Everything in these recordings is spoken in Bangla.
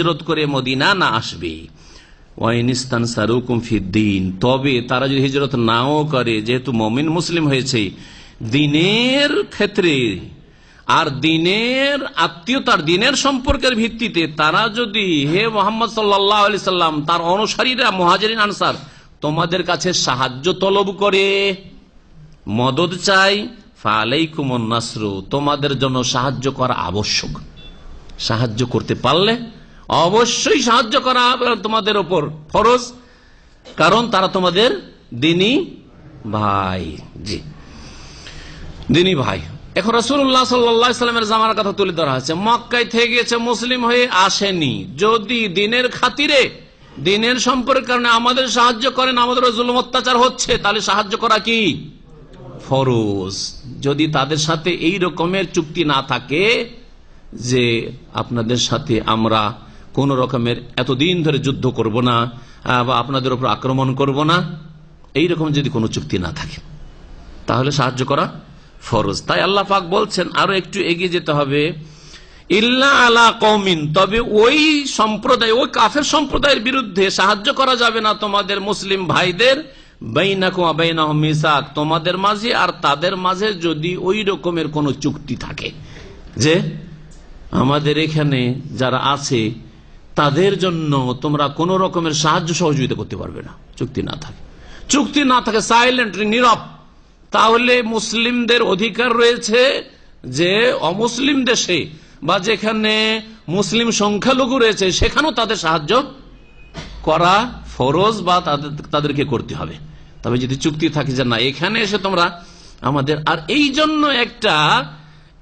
হিজরত করে মদিনা না আসবে। তবে তারা যদি হিজরত নাও করে, যেহেতু মমিন মুসলিম হয়েছে, দিনের ক্ষেত্রে আর দিনের আত্মীয়তার দিনের সম্পর্কের ভিত্তিতে তারা যদি হে মোহাম্মদ সাল্লাহ সাল্লাম, তার অনুসারীরা মহাজরিন, আনসার, তোমাদের কাছে সাহায্য তলব করে মদত চাই ফালাইকুমন নাসরু, তোমাদের জন্য সাহায্য করা আবশ্যক। সাহায্য করতে পারলে অবশ্যই সাহায্য করা তোমাদের ওপর ফরজ, কারণ তারা তোমাদের দিনী ভাই। জি। দিনী ভাই। এখন রসুল্লাহ সাল্লামের জামার কথা তুলে ধরা হয়েছে। মক্কায় থেকে গেছে মুসলিম হয়ে আসেনি। যদি দিনের খাতিরে, দিনের সম্পর্কের কারণে আমাদের সাহায্য করেন, আমাদের জুলুম অত্যাচার হচ্ছে, তাহলে সাহায্য করা কি? ফরজ। যদি তাদের সাথে এই রকমের চুক্তি না থাকে যে আপনাদের সাথে আমরা কোন রকমের এতদিন ধরে যুদ্ধ করব না বা আপনাদের উপর আক্রমণ করব না, এই রকম যদি কোনো চুক্তি না থাকে, তাহলে সাহায্য করা ফরজ। তাই আল্লাহ পাক বলছেন, আরও একটু এগিয়ে যেতে হবে। ইল্লা আলা কৌমিন তবে ওই সম্প্রদায়, ওই কাফের সম্প্রদায়ের বিরুদ্ধে সাহায্য করা যাবে না তোমাদের মুসলিম ভাইদের মিসাক। তোমাদের মাঝে আর তাদের মাঝে যদি ওই রকমের কোন চুক্তি থাকে যে আমাদের এখানে যারা আছে তাদের জন্য তোমরা কোন রকমের সাহায্য সহযোগিতা করতে পারবে না। চুক্তি না থাকে। চুক্তি না থাকে সাইলেন্ট নীরব। তাহলে মুসলিমদের অধিকার রয়েছে যে অমুসলিম দেশে বা যেখানে মুসলিম সংখ্যালঘু রয়েছে, সেখানেও তাদের সাহায্য করা ফরজ বা তাদের, তাদেরকে করতে হবে। তবে যদি চুক্তি থাকে যে না, এখানে এসে তোমরা আমাদের, আর এই জন্য একটা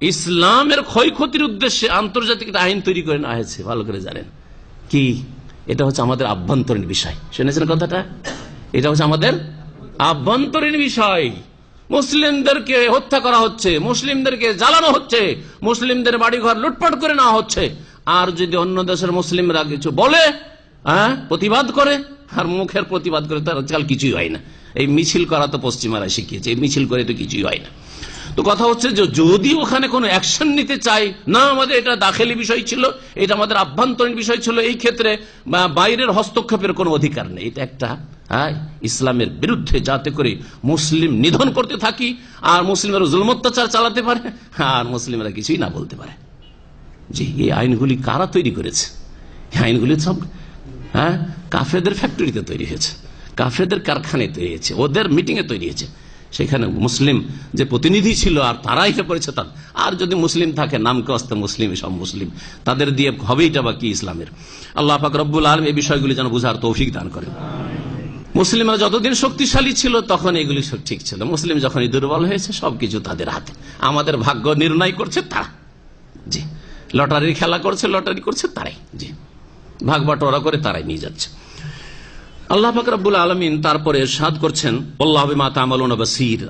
ইসলামের ক্ষয়ক্ষতির উদ্দেশ্যে আন্তর্জাতিক আইন তৈরি করে না হয়েছে, ভালো করে জানেন। কি? এটা হচ্ছে আমাদের আভ্যন্তরীণ বিষয়। শুনেছেন কথাটা? এটা হচ্ছে আমাদের আভ্যন্তরীণ বিষয়। মুসলিমদেরকে হত্যা করা হচ্ছে, মুসলিমদেরকে জ্বালানো হচ্ছে, মুসলিমদের বাড়িঘর লুটপাট করে নেওয়া হচ্ছে। আর যদি অন্য দেশের মুসলিমরা কিছু বলে হ্যাঁ প্রতিবাদ করে, আর মুখের প্রতিবাদ করে তার আজকাল কিছুই হয় না। এই মিছিল করা তো পশ্চিমারা শিখিয়েছে, এই মিছিল করে তো কিছুই হয় না। তো কথা হচ্ছে যে যদি ওখানে কোনো অ্যাকশন নিতে চাই না, আমাদের এটা দাখেলি বিষয় ছিল, এটা আমাদের আভ্যন্তরীণ বিষয় ছিল, এই ক্ষেত্রে বাইরের হস্তক্ষেপের কোনো অধিকার নেই। এটা একটা হ্যাঁ ইসলামের বিরুদ্ধে যাতে করে মুসলিম নিধন করতে থাকি, আর মুসলিমের জুলম অত্যাচার চালাতে পারে, আর মুসলিমরা কিছুই না বলতে পারে। যে এই আইনগুলি কারা তৈরি করেছে? আইনগুলি সব হ্যাঁ কাফেদের ফ্যাক্টরিতে তৈরি হয়েছে। কাফেদের কারখানায় তৈরি হয়েছে ওদের মিটিং এ তৈরি হয়েছে সেখানে মুসলিম যে প্রতিনিধি ছিল আর তারাই এটা করেছে তার। আর যদি মুসলিম থাকে নামকে অস্তে মুসলিম, সব মুসলিম। তাদের দিয়ে হবেইটা বা কি ইসলামের? আল্লাহ পাক রব্বুল আলম এই বিষয়গুলি যেন বুঝার তৌফিক দান করেন। মুসলিমরা যতদিন শক্তিশালী ছিল, তখন এগুলি ঠিক ছিল। মুসলিম যখনই দুর্বল হয়েছে, সবকিছু তাদের হাতে। আমাদের ভাগ্য নির্ণয় করছে তারা। জি। লটারির খেলা করছে, লটারি করছে তারাই। জি। ভাগ বাটোয়ারা করে তারাই নিয়ে যাচ্ছে। আল্লাহ ফাকরাবুল আলমিন তারপরে সাদ করছেন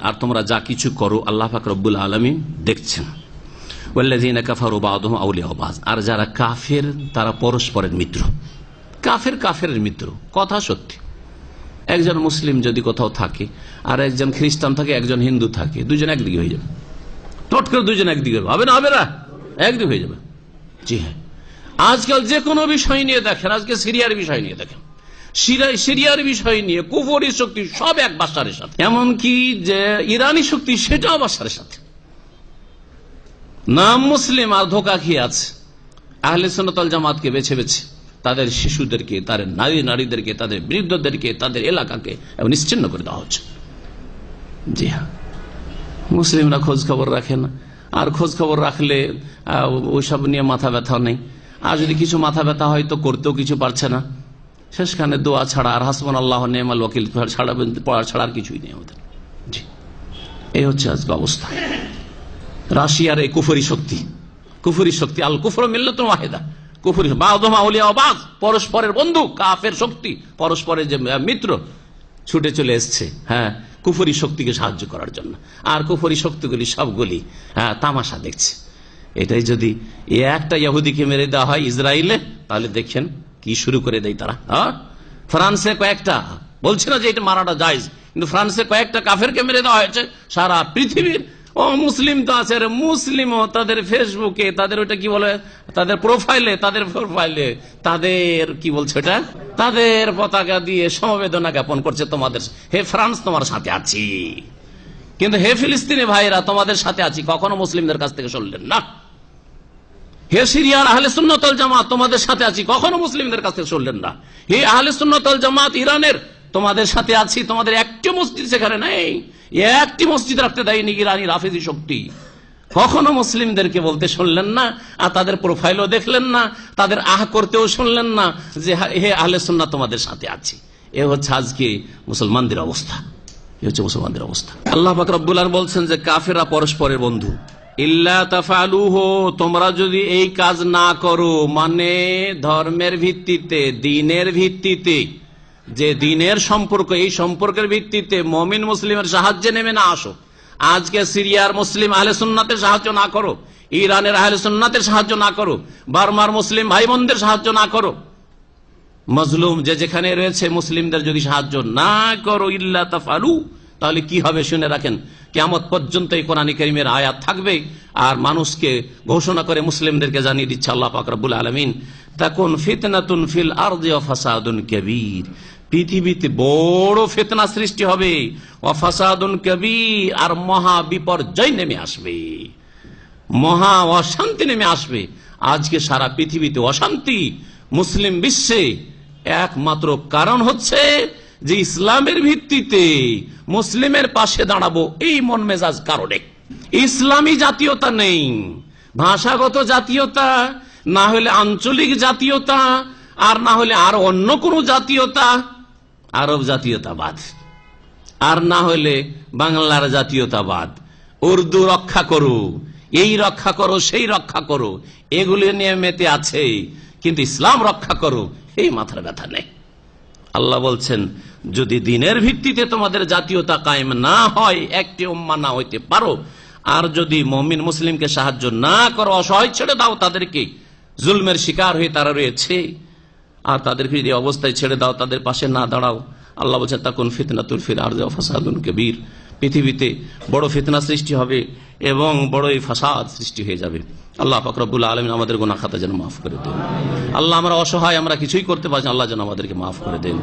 আর তোমরা যা কিছু করো আল্লাহ ফাকরাবুল আলমিন দেখছেন। আর যারা কাফের, তারা পরস্পরের মিত্র। কাফের কাফের মিত্র, কথা সত্যি। একজন মুসলিম যদি কোথাও থাকে, আর একজন খ্রিস্টান থাকে, একজন হিন্দু থাকে, দুজন একদিকে হয়ে যাবে। টট করে দুজন একদিকে হবে না হবে না। একদিকে হয়ে যাবে। জি হ্যাঁ। আজকাল যে কোনো বিষয় নিয়ে দেখেন, আজকে সিরিয়ার বিষয় নিয়ে দেখেন। সিরিয়ার বিষয় নিয়ে, কুফরি শক্তি সব এক বাসারের সাথে। এমনকি যে ইরানি শক্তি সেটাও বাসারের সাথে। নাম মুসলিম আর ধোকা খেয়ে আছে? আহলে সোনাতল জামাতকে বেছে বেছে তাদের শিশুদেরকে, তাদের নারী নারীদেরকে, তাদের বৃদ্ধদেরকে, তাদের এলাকাকে নিশ্চিন্ন করে দেওয়া হচ্ছে। জি হ্যাঁ। মুসলিমরা খোঁজ খবর রাখে না। আর খোঁজ খবর রাখলে ওইসব নিয়ে মাথা ব্যথা নেই। আর যদি কিছু মাথা ব্যথা হয় তো করতেও কিছু পারছে না। শেষখানে দোয়া ছাড়া আর হাসমান আল্লাহ নেমাল ওকিল ছাড়া পড়া ছাড়া আর কিছুই নেই আমাদের। জি। এই হচ্ছে আজকে অবস্থা। রাশিয়ার এই কুফরি শক্তি কুফরি শক্তি, আল কুফর মিললে তো ওয়াহেদা। কুফরি বাদ, পরস্পরের বন্ধু, কাফের শক্তি, পরস্পরের যে মিত্র ছুটে চলে এসছে হ্যাঁ কুফরি শক্তিকে সাহায্য করার জন্য। আর কুফরি শক্তিগুলি সবগুলি হ্যাঁ তামাশা দেখছে। এটাই যদি একটা ইহুদিকে মেরে দেওয়া হয় ইসরায়েলে তাহলে দেখছেন কি শুরু করে দেয় তারা? হ্যাঁ? ফ্রান্সে কয়েকটা। বলছে না যে এটা মারাটা যায় কিন্তু ফ্রান্সে কয়েকটা কাফেরকে মেরে দেওয়া হয়েছে। সারা পৃথিবীর, ও মুসলিম তো আছে মুসলিমও তাদের ফেসবুকে, তাদের ওটা কি বলে? তাদের প্রোফাইলে তাদের প্রোফাইলে, তাদের কি বলছে এটা তাদের পতাকা দিয়ে সমবেদনা জ্ঞাপন করছে তোমাদের। হে ফ্রান্স, তোমার সাথে আছি। কিন্তু হে ফিলিস্তিনি ভাইরা তোমাদের সাথে আছি। কখনো মুসলিমদের কাছ থেকে শুনলেন না। হে সিরিয়ার আহলে সুন্নতল জামাত, তোমাদের সাথে আছি। কখনো মুসলিমদের কাছ শুনলেন না। হে আহলে সুন্নতল জামাত, ইরানের, তোমাদের সাথে আছি। তোমাদের একটি মসজিদ সেখানে নেই। একটি মসজিদ রাখতে দেয়নি ইরানি রাফেজি শক্তি। কখনো মুসলিমদেরকে বলতে শুনলেন না, আর তাদের প্রোফাইলও দেখলেন না, তাদের আহ করতেও শুনলেন না, যে হে আহলে সুন্না তোমাদের সাথে আছি। এ হচ্ছে আজকে মুসলমানদের অবস্থা। এ হচ্ছে মুসলমানদের অবস্থা। আল্লাহ ফাকরাবুল্লাহ বলছেন যে কাফেরা পরস্পরের বন্ধু। তোমরা যদি এই কাজ না করো মানে ধর্মের ভিত্তিতে, দিনের ভিত্তিতে, যে দিনের সম্পর্ক, এই সম্পর্কের ভিত্তিতে মমিন মুসলিমের সাহায্যে নেমে না আসো। আজকে সিরিয়ার মুসলিম আহলে সুন্নাতের সাহায্য না করো, ইরানের আহলে সুন্নাতের সাহায্য না করো, বার্মার মুসলিম ভাই বোনদের সাহায্য না করো। মজলুম, যে যেখানে রয়েছে মুসলিমদের যদি সাহায্য না করো, ইল্লা তাফালু, তাহলে কি হবে শুনে রাখেন? কেমত পর্যন্ত এই কোরআন করিমের আয়াত থাকবে আর মানুষকে ঘোষণা করে মুসলিমদেরকে জানিয়ে দিচ্ছে আল্লাহ পাকরাবুল আলমিন তখন ফিতনাতুন ফিল আর কবির। পৃথিবীতে বড় ফেতনা সৃষ্টি হবে অফাসাদুন কবির, আর মহা বিপর্যয় নেমে আসবে। মহা অশান্তি নেমে আসবে। আজকে সারা পৃথিবীতে অশান্তি মুসলিম বিশ্বে একমাত্র কারণ হচ্ছে যে ইসলামের ভিত্তিতে মুসলিমের পাশে দাঁড়াবো, এই মন মেজাজ কারণে ইসলামী জাতীয়তা নেই, ভাষাগত জাতীয়তা, না হলে আঞ্চলিক জাতীয়তা, আর না হলে আর অন্য কোনো জাতীয়তা, আরব জাতীয়তাবাদ। আর না হলে বাংলার জাতীয়তাবাদ। উর্দু রক্ষা করো, এই রক্ষা করো, সেই রক্ষা করো, এগুলি নিয়ে মেতে আছে, কিন্তু ইসলাম রক্ষা করো, এই মাথার ব্যথা নেই। আল্লাহ বলছেন, যদি দিনের ভিত্তিতে তোমাদের জাতীয়তা কায়েম না হয়, একটি উম্মা না হইতে পারো। আর যদি মমিন মুসলিমকে সাহায্য না করো, অসহায় ছেড়ে দাও তাদেরকে। জুলমের শিকার হয়ে তারা রয়েছে। আর তাদেরকে যদি অবস্থায় ছেড়ে দাও, তাদের পাশে না দাঁড়াও। আল্লাহ বলছেন তখন ফিতনা তুলফির আর ফাসাদুন কবির। পৃথিবীতে বড় ফেতনা সৃষ্টি হবে এবং বড়ই ফাসাদ সৃষ্টি হয়ে যাবে। আল্লাহ ফকরবুল আলমিন আমাদের গোনা খাতা যেন মাফ করে দেন। আল্লাহ আমরা অসহায়, আমরা কিছুই করতে পারছি আল্লাহ যেন আমাদেরকে মাফ করে দেন।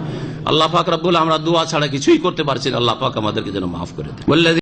আল্লাহ ফাকরাবুল আমরা দোয়া ছাড়া কিছুই করতে পারছি আল্লাহ পাক আমাদেরকে যেন মাফ করে দেন।